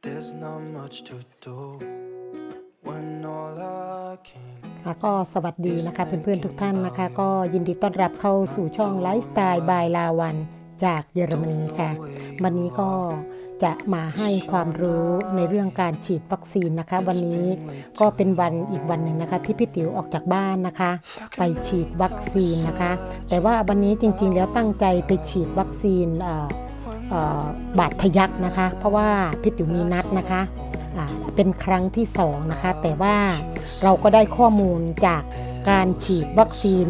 There's not much to do when all I can ค่ะก็สวัสดีนะคะเพื่อนๆทุกท่านนะคะ ก็ยินดีต้อนรับเข้าสู่ช่องไลฟ์สไตล์บายลาวันจากเยอรมนีค่ะ วันนี้ก็จะมาให้ความรู้ในเรื่องการฉีดวัคซีนนะคะ วันนี้ก็เป็นวันอีกวันหนึ่งนะคะ ที่พี่ติ๋วออกจากบ้านนะคะ ไปฉีดวัคซีนนะคะ แต่ว่าวันนี้จริงๆแล้วตั้งใจไปฉีดวัคซีนเอ่อเอ่อ บาดทะยักนะคะ เพราะว่าพี่ติ๋วมีนัดนะคะเป็นครั้งที่สองนะคะ แต่ว่าเราก็ได้ข้อมูลจากการฉีดวัคซีน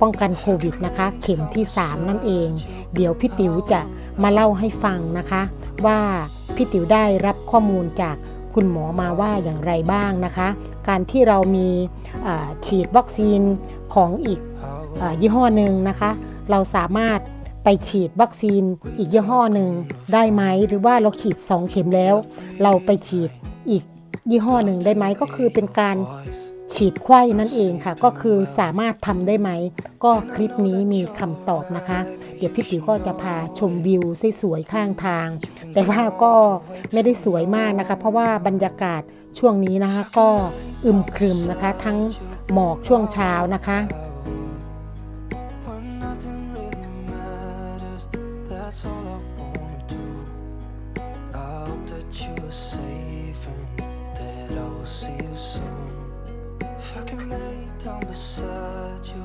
ป้องกันโควิดนะคะ เข็มที่ 3 นั่นเอง เดี๋ยวพี่ติ๋วจะมาเล่าให้ฟังนะคะ ว่าพี่ติ๋วได้รับข้อมูลจากคุณหมอมาว่าอย่างไรบ้างนะคะ การที่เรามีฉีดวัคซีนของอีกอยี่ห้อหนึ่งนะคะ เราสามารถ ไปฉีดวัคซีนอีกยี่ห้อหนึ่งได้ไหม หรือว่าเราฉีด 2 เข็มแล้ว เราไปฉีดอีกยี่ห้อหนึ่งได้ไหมก็คือเป็นการฉีดไข้นั่นเองค่ะ ก็คือสามารถทำได้ไหม ก็คลิปนี้มีคำตอบนะคะ เดี๋ยวพี่ติ๋วก็จะพาชมวิวสวยๆข้างทาง แต่ว่าก็ไม่ได้สวยมากนะคะ เพราะว่าบรรยากาศช่วงนี้นะคะ ก็อึมครึมนะคะ ทั้งหมอกช่วงเช้านะคะ that's all I wanna do. I hope that you are safe and that I will see you soon. If I can lay down beside you,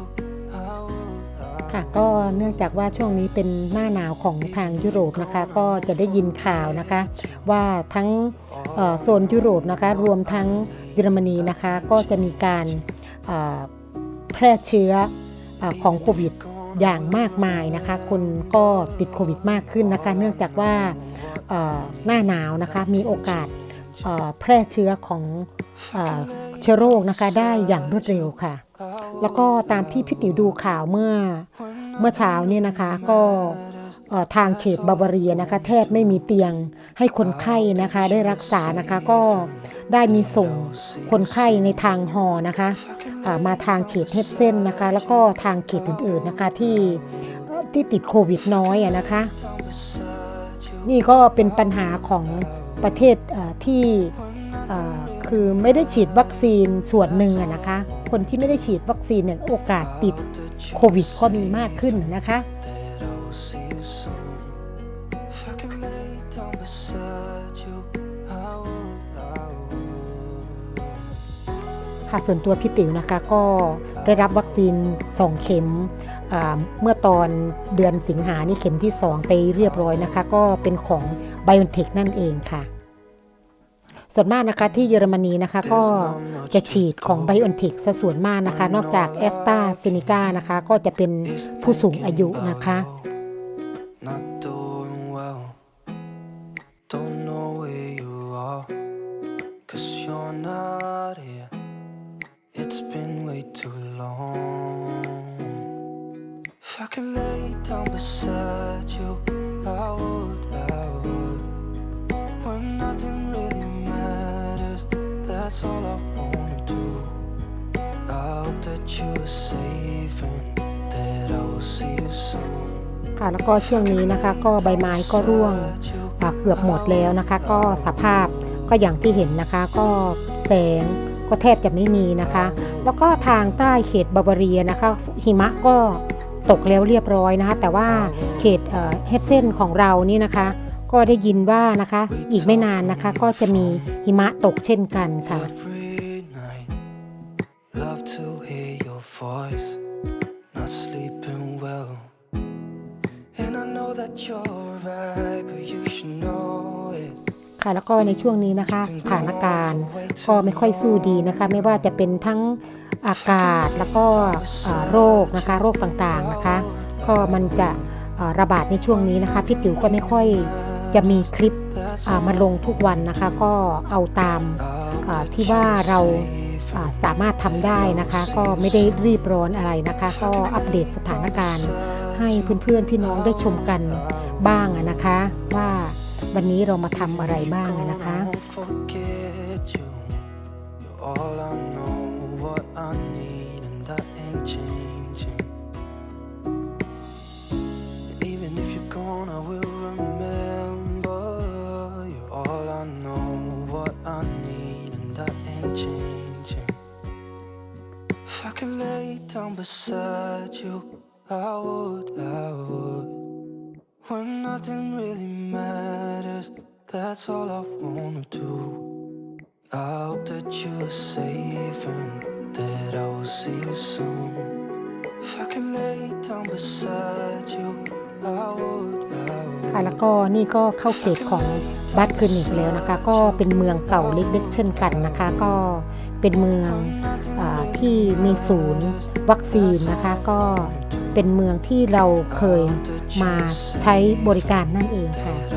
I would. I ค่ะก็เนื่องจากว่าช่วงนี้เป็นหน้าหนาวของทางยุโรปนะคะ ก็จะได้ยินข่าวนะคะ ว่าทั้งโซนยุโรปนะคะรวมทั้งเยอรมนีนะคะ ก็จะมีการแพร่เชื้ออของโควิด อย่างมากมายนะคะ คนก็ติดโควิดมากขึ้นนะคะ เนื่องจากว่าหน้าหนาวนะคะมีโอกาสแพร่เชื้อของเชื้อโรคนะคะได้อย่างรวดเร็วค่ะ แล้วก็ตามที่พี่ติ๋วดูข่าวเมื่อเมื่อเช้าเนี่ยนะคะก็ ทางเขตบาวาเรียนะคะ แทบไม่มีเตียงให้คนไข้นะคะได้รักษานะคะก็ได้มีส่งคนไข้ในทางฮอนะคะมาทางเขตเฮดเส้นนะคะ แล้วก็ทางเขตอื่นๆนะคะที่ที่ติดโควิดน้อยนะคะ นี่ก็เป็นปัญหาของประเทศที่คือไม่ได้ฉีดวัคซีนส่วนหนึ่งนะคะ คนที่ไม่ได้ฉีดวัคซีนเนี่ยโอกาสติดโควิดก็มีมากขึ้นนะคะ ค่ะส่วนตัวพี่ติ๋วนะคะก็ได้รับวัคซีน 2 เข็มเมื่อตอนเดือนสิงหานี่เข็มที่ 2 ไปเรียบร้อยนะคะ ก็เป็นของ b i o n t e c h นั่นเองค่ะ ส่วนมากนะคะที่เยอรมนีนะคะก็จะฉีดของ b i o n t e c h ซะส่วนมากนะคะ นอกจากแอสตราเซเนกานะคะ ก็จะเป็นผู้สูงอายุนะคะ too long. If I could lay down beside you, I would, I would. When nothing really matters, that's all I wanna do. I hope that you are safe and that I will see you soon. ค่ะแล้วก็ช่วงนี้นะคะ ก็ใบไม้ก็ร่วงเกือบหมดแล้วนะคะ ก็สภาพก็อย่างที่เห็นนะคะ ก็แสงก็แทบจะไม่มีนะคะ แล้วก็ทางใต้เขตบาวาเรียนะคะหิมะก็ตกแล้วเรียบร้อยนะคะแต่ว่าเขตเฮดเซนของเรานี่นะคะ ก็ได้ยินว่านะคะอีกไม่นานนะคะก็จะมีหิมะตกเช่นกันค่ะ love to hear your voice. Not sleeping well, and I know that you're right, but you should know it. ะแล้วก็ในช่วงนี้นะคะสถานการณ์ก็ไม่ค่อยสู้ดีนะคะ ไม่ว่าจะเป็นทั้งอากาศแล้วก็โรคนะคะ โรคต่างๆนะคะ ก็มันจะระบาดในช่วงนี้นะคะพี่ติ๋วก็ไม่ค่อยจะมีคลิปมาลงทุกวันนะคะ ก็เอาตามที่ว่าเราสามารถทำได้นะคะ ก็ไม่ได้รีบร้อนอะไรนะคะ ก็อัปเดตสถานการณ์ให้เพื่อนๆพี่น้องได้ชมกันบ้างนะคะ ว่า วันนี้เรามาทำอะไรบ้างนะคะ I could lay down beside you. I would. That's all I wanna do. I hope that you're safe and that I will see you soon. If I could lay down beside you, I would, I would. ค่ะแล้วก็นี่ก็เข้าเขตของบัตคลินิกแล้วนะคะ ก็เป็นเมืองเก่าเล็กๆ เช่นกันนะคะ ก็เป็นเมืองอาที่มีศูนย์วัคซีนนะคะ ก็เป็นเมืองที่เราเคยมาใช้บริการนั่นเองค่ะ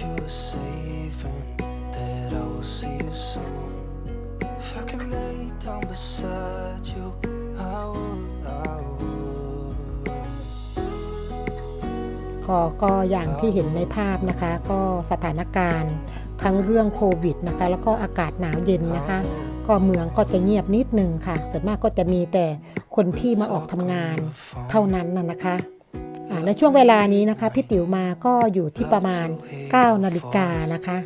you are safe and that I will see you soon. If I could lay down beside you, I would, I would. ก็ก็อย่างที่เห็นในภาพนะคะ ก็สถานการณ์ทั้งเรื่องโควิดนะคะ แล้วก็อากาศหนาวเย็นนะคะ ก็เมืองก็จะเงียบนิดนึงค่ะ ส่วนมากก็จะมีแต่คนที่มาออกทำงานเท่านั้นนะนะคะอ่า ในช่วงเวลานี้นะคะพี่ติ๋วมาก็อยู่ที่ประมาณ 9 นาฬิกานะคะ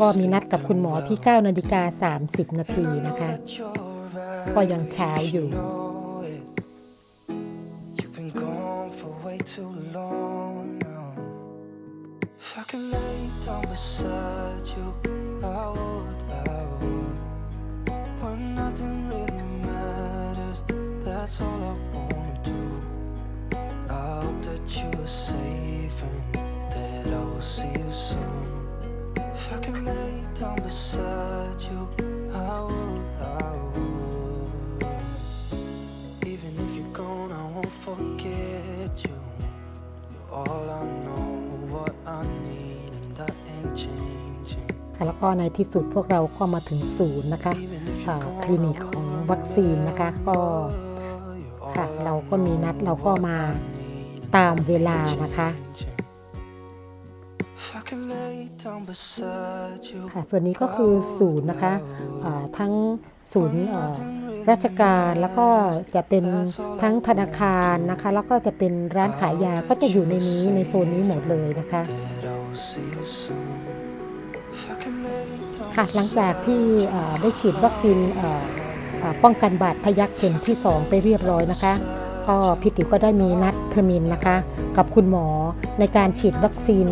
ก็มีนัดกับคุณหมอที่ 9 นาฬิกา 30 นาทีนะคะ ก็ยังเช้าอยู่ You've been gone for way too long now. If I could lay down beside you, I would, I would. When nothing really matters, that's all I wanna you are safe and that I will see you soon. If I could lay down beside you, I would, I would. Even if you're gone, I won't forget you. You're all I know, what I need, and that ain't changing. ค่ะแล้วก็ในที่สุดพวกเราก็มาถึงศูนย์นะคะ Even if อ่า you're คลินิกของวัคซีนนะคะก็ค่ะเราก็มีนัดเราก็มา ตามเวลานะคะค่ะส่วนนี้ก็คือศูนย์นะคะทั้งศูนย์ราชการแล้วก็จะเป็นทั้งธนาคารนะคะ แล้วก็จะเป็นร้านขายยาก็จะอยู่ในนี้ในโซนนี้หมดเลยนะคะค่ะหลังจากที่ได้ฉีดวัคซีนป้องกันบาดทะยักเข็มที่ 2 ไปเรียบร้อยนะคะ ก็พี่ติ๋วก็ได้มีนัด เทอร์มินนะคะ กับคุณหมอในการฉีดวัคซีน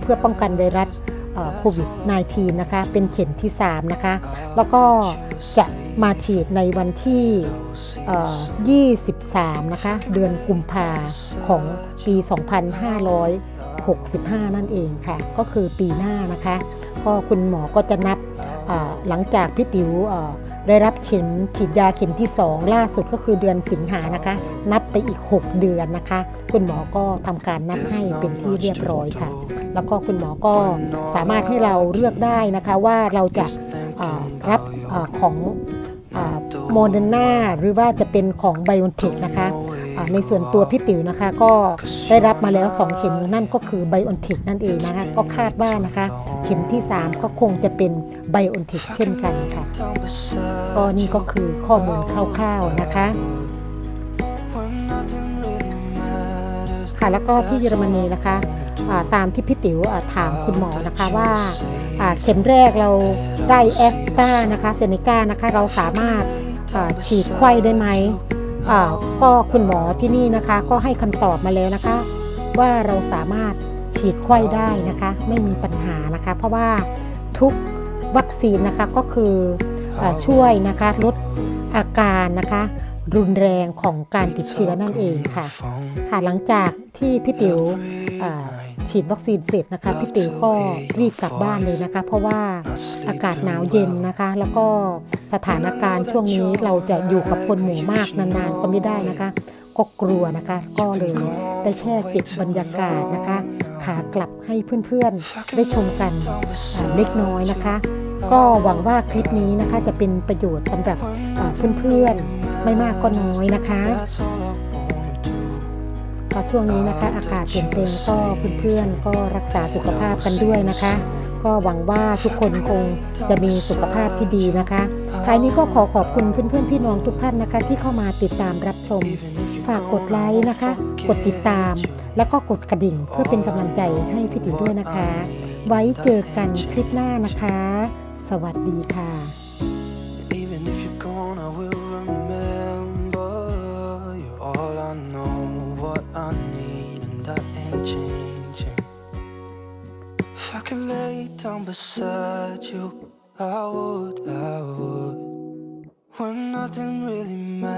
เพื่อป้องกันไวรัสโควิด -19 นะคะ เป็นเข็มที่ 3 นะคะ แล้วก็จะมาฉีดในวันที่ 23 นะคะ เดือนกุมภาของปี 2565 นั่นเองค่ะ ก็คือปีหน้านะคะ ก็คุณหมอก็จะนับ หลังจากพี่ติ๋วได้รับเข็มฉีดยาเข็มที่ 2 ล่าสุดก็คือเดือนสิงหานะคะ นับไปอีก 6 เดือนนะคะ คุณหมอก็ทำการนับให้เป็นที่เรียบร้อยค่ะ แล้วก็คุณหมอก็สามารถให้เราเลือกได้นะคะว่าเราจะรับอของโมเดอร์นาหรือว่าจะเป็นของไบโอเทคนะคะ ในส่วนตัวพี่ติ๋วนะคะ ก็ได้รับมาแล้ว 2 เข็มนั่นก็คือไบโอ n เทคนั่นเองนะคะ ก็คาดว่านะคะ เข็มที่ 3 ก็คงจะเป็นไบโอ n เทคเช่นกันค่ะก็นี่ก็คือข้อมูลคร่าวๆนะคะค่ะแล้วก็ที่เยอรมนีนะคะตามที่พี่ติ๋วถามคุณหมอนะคะว่าเข็มแรกเราได้แอสตรานะคะเซเนกานะคะเราสามารถฉีดไข้ได้ไหม ก็คุณหมอที่นี่นะคะก็ให้คำตอบมาแล้วนะคะ ว่าเราสามารถฉีดไข้ได้นะคะ ไม่มีปัญหานะคะ เพราะว่าทุกวัคซีนนะคะก็คืออาช่วยนะคะลดอาการนะคะ รุนแรงของการติดเชื้อนั่นเองค่ะ ค่ะหลังจากที่พี่ติ๋วอ่าฉีดวัคซีนเสร็จนะคะพี่ติ๋วก็รีบกลับบ้านเลยนะคะ เพราะว่าอากาศหนาวเย็นนะคะ แล้วก็ สถานการณ์ช่วงนี้เราจะอยู่กับคนหมู่มากนานๆก็ไม่ได้นะคะ ก็กลัวนะคะ ก็เลยได้แค่เก็บบรรยากาศนะคะ ขากลับให้เพื่อนๆ ได้ชมกันเล็กน้อยนะคะ ก็หวังว่าคลิปนี้นะคะจะเป็นประโยชน์สำหรับเพื่อนๆ ไม่มากก็น้อยนะคะก็ช่วงนี้นะคะ อากาศเปลี่ยนแปลงก็เพื่อนๆก็รักษาสุขภาพกันด้วยนะคะ ก็หวังว่าทุกคนคงจะมีสุขภาพที่ดีนะคะ ท้ายนี้ก็ขอขอบคุณเพื่อนๆพี่น้องทุกท่านนะคะ ที่เข้ามาติดตามรับชม ฝากกดไลค์นะคะ กดติดตาม แล้วก็กดกระดิ่งเพื่อเป็นกำลังใจให้พี่ติ๋วด้วยนะคะ ไว้เจอกันคลิปหน้านะคะ สวัสดีค่ะ down beside you, I would, I would. When nothing really matters.